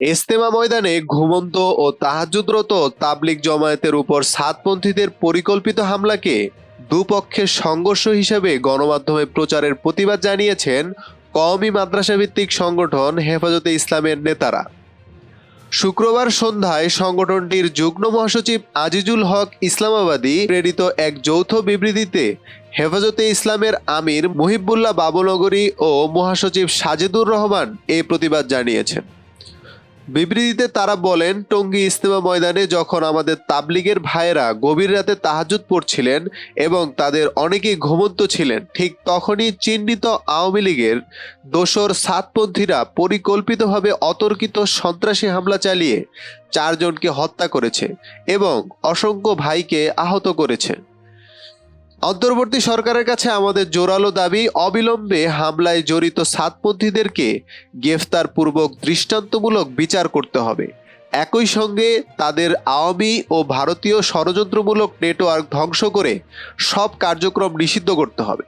ইস্তেমা ময়দানে ঘুমন্ত ও তাহাজুদরত তাবলিগ জমায়েতের উপর সাতপন্থীদের পরিকল্পিত হামলাকে দুপক্ষের সংঘর্ষ হিসেবে গণমাধ্যমে প্রচারের প্রতিবাদ জানিয়েছেন কওমি মাদ্রাসা ভিত্তিক সংগঠন হেফাজতে ইসলামের নেতারা। শুক্রবার সন্ধ্যায় সংগঠনটির যুগ্ম মহাসচিব আজিজুল হক ইসলামাবাদী প্রেরিত এক যৌথ বিবৃতিতে হেফাজতে ইসলামের আমির মুহিবুল্লাহ বাবুনগরী ও মহাসচিব সাজেদুর রহমান এ প্রতিবাদ জানিয়েছেন। বিবৃতিতে তারা বলেন, টঙ্গী ইস্তেমা ময়দানে যখন আমাদের তাবলিগের ভাইয়েরা গভীর রাতে তাহাজুদ পড়ছিলেন এবং তাদের অনেকেই ঘুমন্ত ছিলেন, ঠিক তখনই চিহ্নিত আওয়ামী লীগের দোসর সাতপন্থীরা পরিকল্পিতভাবে অতর্কিত সন্ত্রাসী হামলা চালিয়ে চারজনকে হত্যা করেছে এবং অসংখ্য ভাইকে আহত করেছে। অন্তর্বর্তী সরকারের কাছে আমাদের জোরালো দাবি, অবিলম্বে হামলায় জড়িত সাতপন্থীদেরকে গ্রেফতারপূর্বক দৃষ্টান্তমূলক বিচার করতে হবে। একই সঙ্গে তাদের আওয়ামী ও ভারতীয় ষড়যন্ত্রমূলক নেটওয়ার্ক ধ্বংস করে সব কার্যক্রম নিষিদ্ধ করতে হবে।